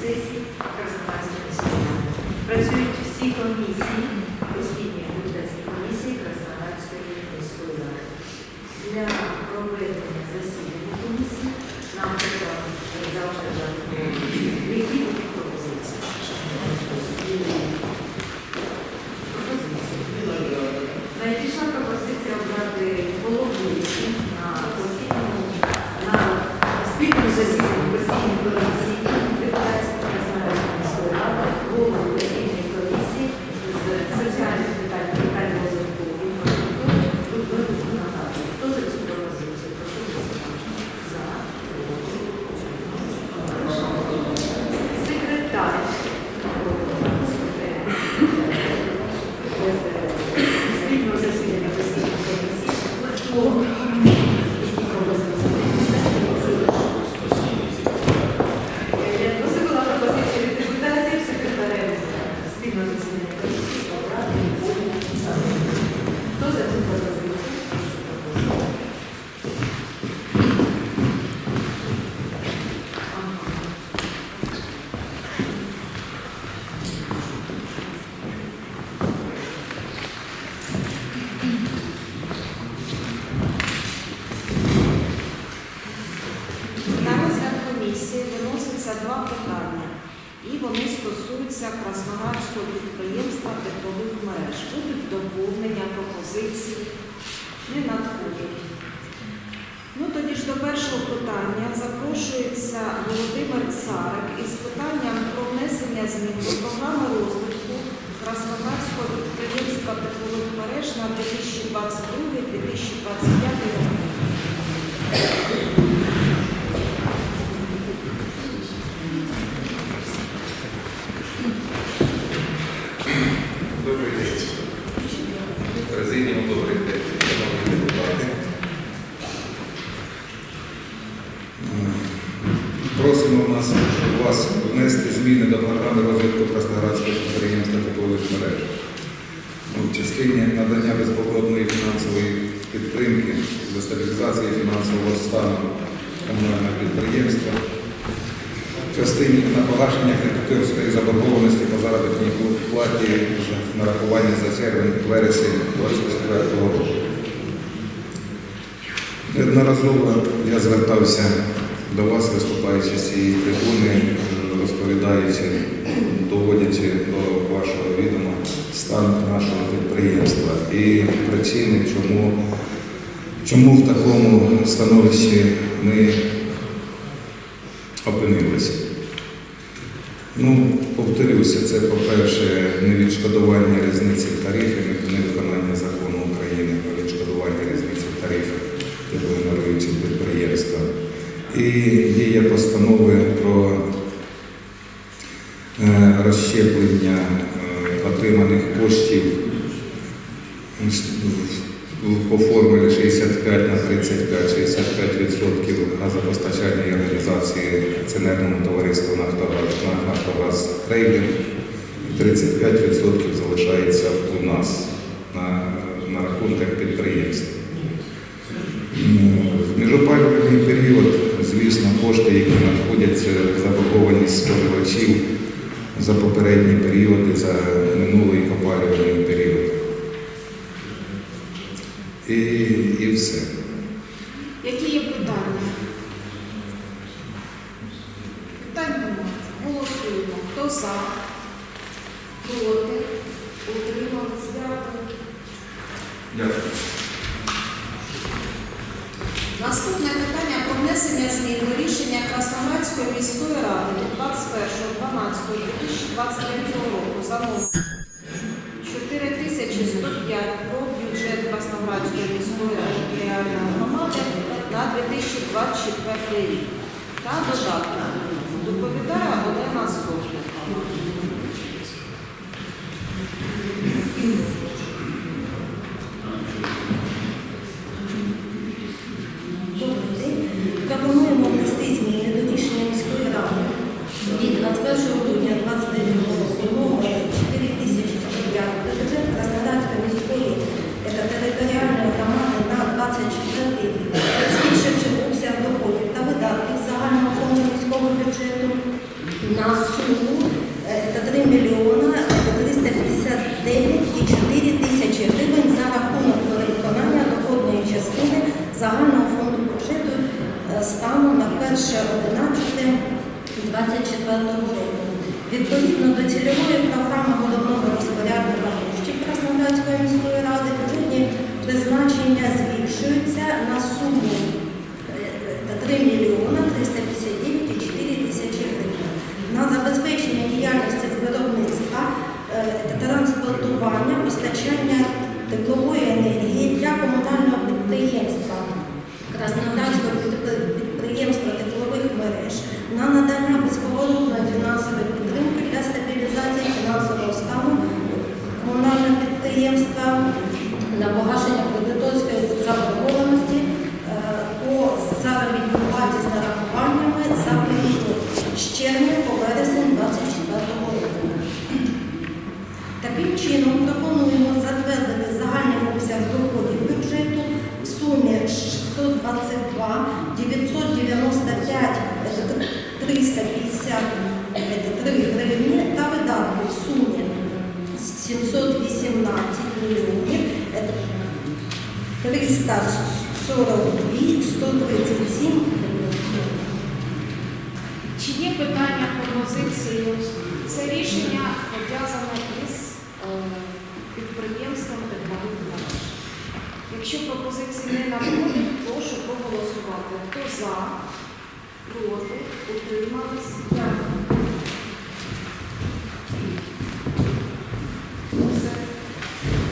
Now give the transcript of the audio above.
сесії Краснодарської ради. Працюють всі комісії, депутатські комісії Краснодарської міської ради. Два питання, і вони стосуються Красноградського підприємства теплових мереж. Будуть доповнення, пропозиції, не надходять. Ну тоді ж до першого питання запрошується Володимир Царик із питанням про внесення змін до програми розвитку Красноградського підприємства теплових мереж на 2022-2025 роки. Нас, вас внести зміни до програми розвитку Красноградського підприємства теплових мереж. Ну, В частині надання безповоротної фінансової підтримки до стабілізації фінансового стану комунального підприємства, в частині на погашення кредиторської заборгованості по заробітній платі за нарахування за червень вересень 2024 року. Неодноразово я звертався до вас, виступаючи з цієї трибуни, розповідаючи, доводячи до вашого відома стан нашого підприємства і причини, чому, чому в такому становищі ми опинилися. Ну, повторюся, це, по-перше, невідшкодування різниці в тарифі, невиконання закону І дія постанови про е, розщеплення е, отриманих коштів по формулі 65 на 35, 65% газопостачальній організації акціонерному товариству «Нафтогаз», «Нафтогаз Трейдинг», 35% залишається у нас на, на рахунках підприємств. Кошти, які надходять, це заборгованість споживачів за попередні періоди, за минулий опалювальний період. І, і все. Які є питання? Питань немає. Голосуємо. Хто за? Проти? Утримались? Дякую. Дякую. Наступне питання про внесення змін до рішення Красноградської міської ради від 21.12.2023 року за номером 4105 про бюджет Красноградської міської територіальної громади на 2024 рік та додатку. Доповідає Олена Сотник. Добрий день. Пропонуємо внести зміни до рішення міської ради від 21 грудня 29 року номер 4105 до бюджету Краснодарської міської територіальної громади на 24 рік, збільшивши обсяг доходів та видатків загального фонду міського бюджету на суму е, та 3 мільйона 359,4 тисячі гривень за рахунок переконання доходної частини загального фонду бюджету е, станом на 1.11.24 року. Відповідно до цільової програми головного розпорядника коштів Краснодарської міської ради бюджетні призначення збільшуються на суму е, 3 мільйона 359,4 тисячі гривень. На забезпечення діяльності з виробництва, е, транспортування, постачання теплової енергії для комунального підприємства Краснодарського підпри- підприємства теплових мереж на надання безповоротної фінансової підтримки для стабілізації фінансового стану комунального підприємства на погашення кредиторської заборгованості е, по заробітній платі з нарахуваннями за період з червня по вересень 24 року. Таким чином пропонуємо затвердити загальний обсяг доходів бюджету в сумі 622 995 е, 353 гривні та видатки в сумі 718 мільйонів е, 342 137 Чи є питання пропозиції? Це рішення пов'язане із е, підприємством теплових мереж. Якщо пропозиції не надходять, прошу проголосувати. Хто за, проти, утримались? Дякую.